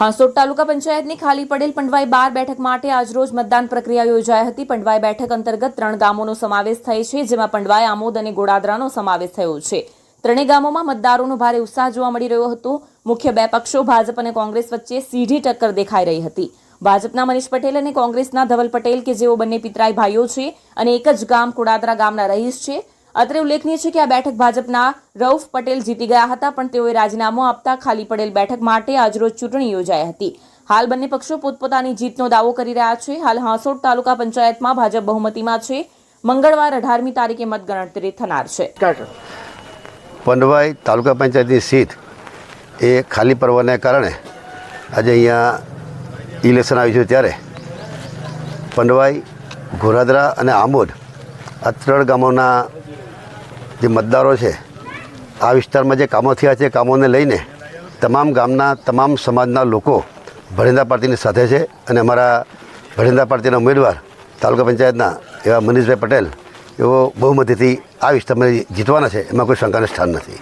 હાંસોડ તાલુકા પંચાયતની ખાલી પડેલ પંડવાઈ બાર બેઠક માટે આજરોજ મતદાન પ્રક્રિયા યોજાઈ હતી. પંડવાઈ બેઠક અંતર્ગત ત્રણ ગામોનો સમાવેશ થાય છે, જેમાં પંડવાઈ, આમોદ અને ગોડાદરાનો સમાવેશ થયો છે. ત્રણેય ગામોમાં મતદારોનો ભારે ઉત્સાહ જોવા મળી રહ્યો હતો. મુખ્ય બે પક્ષો, ભાજપ અને કોંગ્રેસ વચ્ચે સીધી ટક્કર દેખાઈ રહી હતી. ભાજપના મનીષ પટેલ અને કોંગ્રેસના ધવલ પટેલ, કે જેઓ બંને પિતરાઈ ભાઈઓ છે અને એક જ ગામ, કોડાદરા ગામના રહીશ છે અત્રે ઉલ્લેખનીય છે કે આ બેઠક ભાજપના રૌફ પટેલ જીતી ગયા હતા, પણ તેઓએ રાજીનામું આપતા ખાલી પડેલ બેઠક માટે આજરોજ ચૂંટણી યોજાઈ હતી. હાલ બંને પક્ષો પોતપોતાની જીતનો દાવો કરી રહ્યા છે. હાલ હાંસોડ તાલુકા પંચાયતમાં ભાજપ બહુમતીમાં છે. મંગળવાર અઢારમી તારીખે મતગણતરી થનાર છે. પંડવાઈ તાલુકા પંચાયતની સીટ એ ખાલી પડવાને કારણે આજે અહીંયા ઇલેક્શન આવ્યું છે ત્યારે પંડવાઈ, ઘોરાદરા અને આમોદ આ ત્રણ ગામોના જે મતદારો છે, આ વિસ્તારમાં જે કામો થયા છે કામોને લઈને તમામ ગામના, તમામ સમાજના લોકો ભરિંદા પાર્ટીની સાથે છે અને અમારા ભરિંદા પાર્ટીના ઉમેદવાર તાલુકા પંચાયતના એવા મનીષભાઈ પટેલ એવો બહુમતીથી આ વિસ્તારમાં જીતવાના છે, એમાં કોઈ શંકાને સ્થાન નથી.